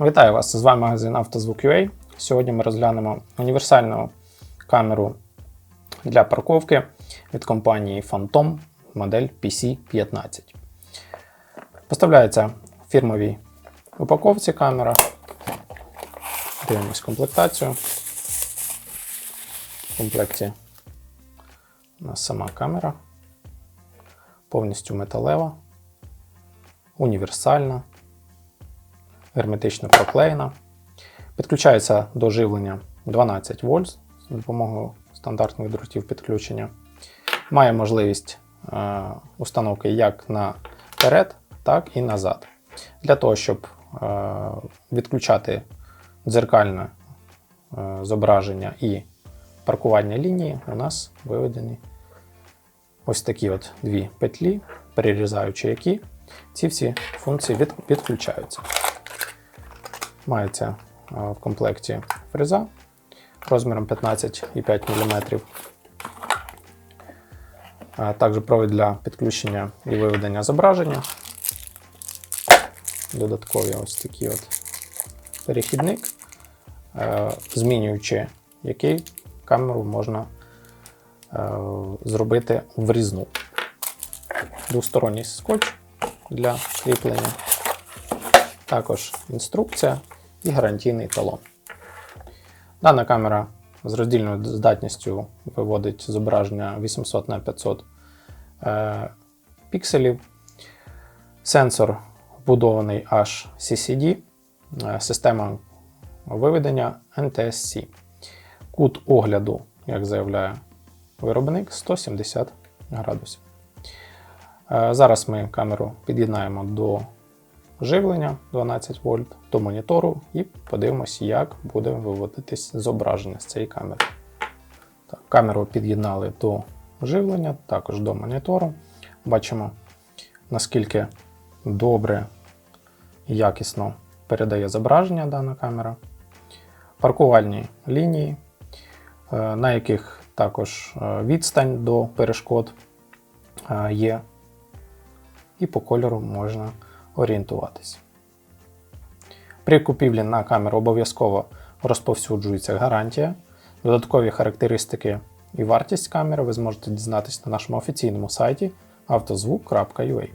Вітаю вас! З вами магазин «Автозвук.UA». Сьогодні ми розглянемо універсальну камеру для парковки від компанії Phantom модель PC15. Поставляється в фірмовій упаковці камера. Дивимось комплектацію. В комплекті у нас сама камера, повністю металева, універсальна герметично проклеєна. Підключається до живлення 12 вольт з допомогою стандартних дротів підключення. Має можливість е, установки як наперед, так і назад. Для того, щоб е, відключати дзеркальне е, зображення і паркування лінії, у нас виведені ось такі от дві петлі, перерізаючи які ці всі функції від, відключаються. Мається е, в комплекті фреза розміром 15,5 мм. А Також провід для підключення і виведення зображення. Додаткові ось такі от перехідник, е, змінюючи який камеру можна е, зробити врізну. Двосторонній скотч для кріплення також інструкція і гарантійний талон. Дана камера з роздільною здатністю виводить зображення 800 на 500 е, пікселів. Сенсор вбудований аж CCD, е, система виведення NTSC. Кут огляду, як заявляє виробник, 170 градусів. Е, зараз ми камеру під'єднаємо до живлення 12 вольт до монітору і подивимось, як буде виводитись зображення з цієї камери. Так, Камеру під'єднали до живлення, також до монітору. Бачимо, наскільки добре і якісно передає зображення дана камера. Паркувальні лінії, е, на яких також е, відстань до перешкод е, є, і по кольору можна орієнтуватись. При купівлі на камеру обов'язково розповсюджується гарантія. Додаткові характеристики і вартість камери ви зможете дізнатися на нашому офіційному сайті автозвук.ua.